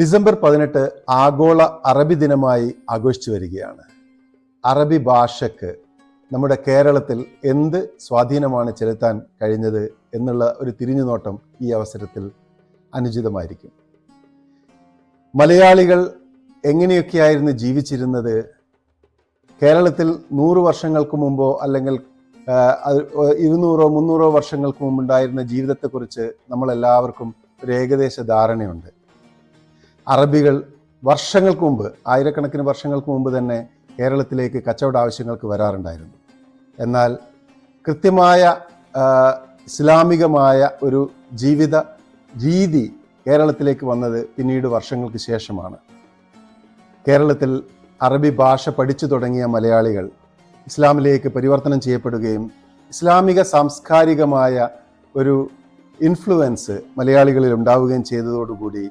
December പതിനെട്ട് ആഗോള അറബി ദിനമായി ആഘോഷിച്ചു വരികയാണ്. അറബി ഭാഷയ്ക്ക് നമ്മുടെ കേരളത്തിൽ എന്ത് സ്വാധീനമാണ് ചെലുത്താൻ കഴിഞ്ഞത് എന്നുള്ള ഒരു തിരിഞ്ഞുനോട്ടം ഈ അവസരത്തിൽ അനുചിതമായിരിക്കും. മലയാളികൾ എങ്ങനെയൊക്കെയായിരുന്നു ജീവിച്ചിരുന്നത്? കേരളത്തിൽ നൂറ് വർഷങ്ങൾക്ക് മുമ്പോ അല്ലെങ്കിൽ ഇരുന്നൂറോ മുന്നൂറോ വർഷങ്ങൾക്ക് മുമ്പുണ്ടായിരുന്ന ജീവിതത്തെക്കുറിച്ച് നമ്മളെല്ലാവർക്കും ഒരു ഏകദേശ ധാരണയുണ്ട്. അറബികൾ വർഷങ്ങൾക്ക് മുമ്പ് ആയിരക്കണക്കിന് വർഷങ്ങൾക്ക് മുമ്പ് തന്നെ കേരളത്തിലേക്ക് കച്ചവട ആവശ്യങ്ങൾക്ക് വരാറുണ്ടായിരുന്നു. എന്നാൽ കൃത്യമായ ഇസ്ലാമികമായ ഒരു ജീവിത രീതി കേരളത്തിലേക്ക് വന്നത് പിന്നീട് വർഷങ്ങൾക്ക് ശേഷമാണ്. കേരളത്തിൽ അറബി ഭാഷ പഠിച്ചു തുടങ്ങിയ മലയാളികൾ ഇസ്ലാമിലേക്ക് പരിവർത്തനം ചെയ്യപ്പെടുകയും ഇസ്ലാമിക സാംസ്കാരികമായ ഒരു ഇൻഫ്ലുവൻസ് മലയാളികളിൽ ഉണ്ടാവുകയും ചെയ്തതോടുകൂടി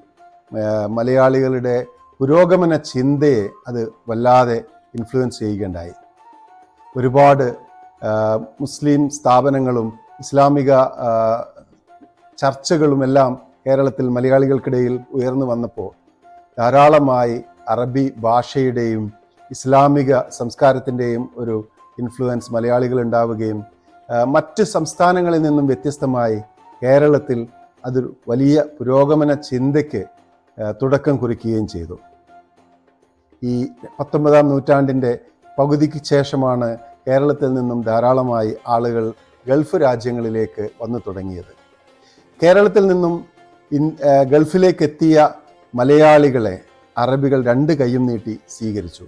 മലയാളികളുടെ പുരോഗമന ചിന്തയെ അത് വല്ലാതെ ഇൻഫ്ലുവൻസ് ചെയ്യുകയുണ്ടായി. ഒരുപാട് മുസ്ലിം സ്ഥാപനങ്ങളും ഇസ്ലാമിക ചർച്ചകളുമെല്ലാം കേരളത്തിൽ മലയാളികൾക്കിടയിൽ ഉയർന്നു വന്നപ്പോൾ ധാരാളമായി അറബി ഭാഷയുടെയും ഇസ്ലാമിക സംസ്കാരത്തിന്റെയും ഒരു ഇൻഫ്ലുവൻസ് മലയാളികൾ ഉണ്ടാവുകയും മറ്റ് സംസ്ഥാനങ്ങളിൽ നിന്നും വ്യത്യസ്തമായി കേരളത്തിൽ അതൊരു വലിയ പുരോഗമന ചിന്തയ്ക്ക് തുടക്കം കുറിക്കുകയും ചെയ്തു. ഈ പത്തൊമ്പതാം നൂറ്റാണ്ടിന്റെ പകുതിക്ക് ശേഷമാണ് കേരളത്തിൽ നിന്നും ധാരാളമായി ആളുകൾ ഗൾഫ് രാജ്യങ്ങളിലേക്ക് വന്നു തുടങ്ങിയത്. കേരളത്തിൽ നിന്നും ഗൾഫിലേക്ക് എത്തിയ മലയാളികളെ അറബികൾ രണ്ട് കൈയും നീട്ടി സ്വീകരിച്ചു.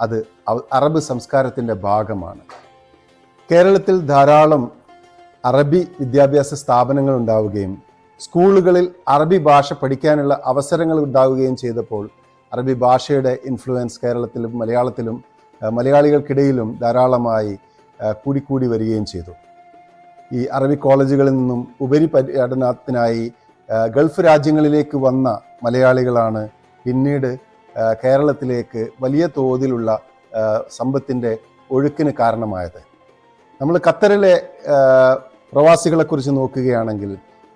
അത് അറബ് സംസ്കാരത്തിന്റെ ഭാഗമാണ്. കേരളത്തിൽ ധാരാളം അറബി വിദ്യാഭ്യാസ സ്ഥാപനങ്ങൾ ഉണ്ടാവുകയും സ്കൂളുകളിൽ അറബി ഭാഷ പഠിക്കാനുള്ള അവസരങ്ങൾ ഉണ്ടാവുകയും ചെയ്തപ്പോൾ അറബി ഭാഷയുടെ ഇൻഫ്ലുവൻസ് കേരളത്തിലും മലയാളത്തിലും മലയാളികൾക്കിടയിലും ധാരാളമായി കൂടിക്കൂടി വരികയും ചെയ്തു. ഈ അറബി കോളേജുകളിൽ നിന്നും ഉപരി പഠനത്തിനായി ഗൾഫ് രാജ്യങ്ങളിലേക്ക് വന്ന മലയാളികളാണ് പിന്നീട് കേരളത്തിലേക്ക് വലിയ തോതിലുള്ള സമ്പത്തിന്റെ ഒഴുക്കിന് കാരണമായത്. നമ്മൾ ഖത്തറിലെ പ്രവാസികളെക്കുറിച്ച് നോക്കുകയാണെങ്കിൽ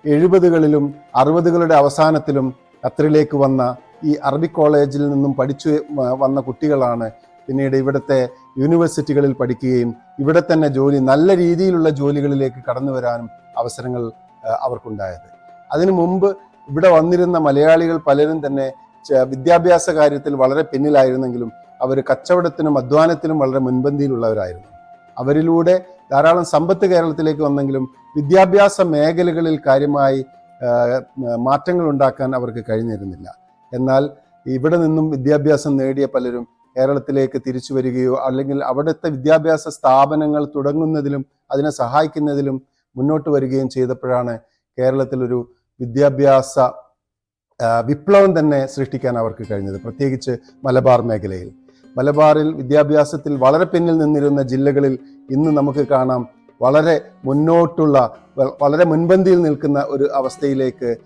എഴുപതുകളിലും അറുപതുകളുടെ അവസാനത്തിലും ഖത്തറിലേക്ക് വന്ന ഈ അറബി കോളേജിൽ നിന്നും പഠിച്ചു വന്ന കുട്ടികളാണ് പിന്നീട് ഇവിടുത്തെ യൂണിവേഴ്സിറ്റികളിൽ പഠിക്കുകയും ഇവിടെ തന്നെ ജോലി നല്ല രീതിയിലുള്ള ജോലികളിലേക്ക് കടന്നു വരാനും അവസരങ്ങൾ അവർക്കുണ്ടായത്. അതിനു മുമ്പ് ഇവിടെ വന്നിരുന്ന മലയാളികൾ പലരും തന്നെ വിദ്യാഭ്യാസ കാര്യത്തിൽ വളരെ പിന്നിലായിരുന്നെങ്കിലും അവർ കച്ചവടത്തിനും അധ്വാനത്തിനും വളരെ മുൻപന്തിയിലുള്ളവരായിരുന്നു. അവരിലൂടെ ധാരാളം സമ്പത്ത് കേരളത്തിലേക്ക് വന്നെങ്കിലും വിദ്യാഭ്യാസ മേഖലകളിൽ കാര്യമായി മാറ്റങ്ങൾ ഉണ്ടാക്കാൻ അവർക്ക് കഴിഞ്ഞിരുന്നില്ല. എന്നാൽ ഇവിടെ നിന്നും വിദ്യാഭ്യാസം നേടിയ പലരും കേരളത്തിലേക്ക് തിരിച്ചു വരികയോ അല്ലെങ്കിൽ അവിടുത്തെ വിദ്യാഭ്യാസ സ്ഥാപനങ്ങൾ തുടങ്ങുന്നതിലും അതിനെ സഹായിക്കുന്നതിലും മുന്നോട്ട് വരികയും ചെയ്തപ്പോഴാണ് കേരളത്തിലൊരു വിദ്യാഭ്യാസ വിപ്ലവം തന്നെ സൃഷ്ടിക്കാൻ അവർക്ക് കഴിഞ്ഞത് പ്രത്യേകിച്ച് മലബാർ മേഖലയിൽ. മലബാറിൽ വിദ്യാഭ്യാസത്തിൽ വളരെ പിന്നിൽ നിന്നിരുന്ന ജില്ലകളിൽ ഇന്ന് നമുക്ക് കാണാം വളരെ മുന്നോട്ടുള്ള വളരെ മുൻപന്തിയിൽ നിൽക്കുന്ന ഒരു അവസ്ഥയിലേക്ക്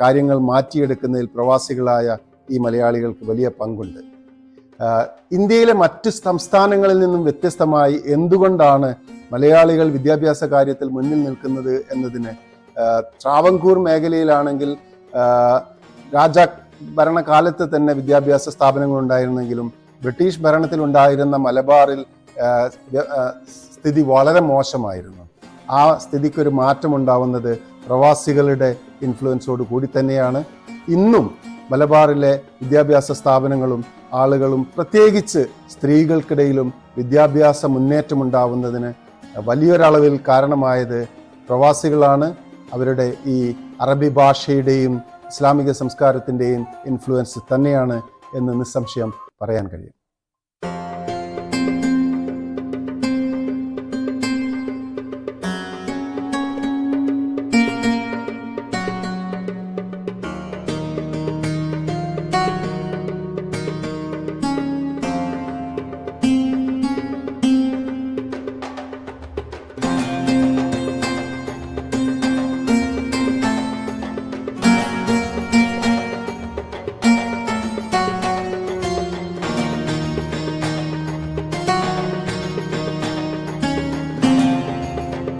കാര്യങ്ങൾ മാറ്റിയെടുക്കുന്നതിൽ പ്രവാസികളായ ഈ മലയാളികൾക്ക് വലിയ പങ്കുണ്ട്. ഇന്ത്യയിലെ മറ്റ് സംസ്ഥാനങ്ങളിൽ നിന്നും വ്യത്യസ്തമായി എന്തുകൊണ്ടാണ് മലയാളികൾ വിദ്യാഭ്യാസ കാര്യത്തിൽ മുന്നിൽ നിൽക്കുന്നത് എന്നതിന് ട്രാവങ്കൂർ മേഖലയിലാണെങ്കിൽ രാജാ ഭരണകാലത്ത് തന്നെ വിദ്യാഭ്യാസ സ്ഥാപനങ്ങൾ ഉണ്ടായിരുന്നെങ്കിലും ബ്രിട്ടീഷ് ഭരണത്തിൽ ഉണ്ടായിരുന്ന മലബാറിൽ സ്ഥിതി വളരെ മോശമായിരുന്നു. ആ സ്ഥിതിക്കൊരു മാറ്റമുണ്ടാവുന്നത് പ്രവാസികളുടെ ഇൻഫ്ലുവൻസോട് കൂടി തന്നെയാണ്. ഇന്നും മലബാറിലെ വിദ്യാഭ്യാസ സ്ഥാപനങ്ങളും ആളുകളും പ്രത്യേകിച്ച് സ്ത്രീകൾക്കിടയിലും വിദ്യാഭ്യാസ മുന്നേറ്റമുണ്ടാവുന്നതിന് വലിയൊരളവിൽ കാരണമായത് പ്രവാസികളാണ്. അവരുടെ ഈ അറബി ഭാഷയുടെയും ഇസ്ലാമിക സംസ്കാരത്തിന്റെയും ഇൻഫ്ലുവൻസ് തന്നെയാണ് എന്ന് നിസ്സംശയം പറയാൻ കഴിയും.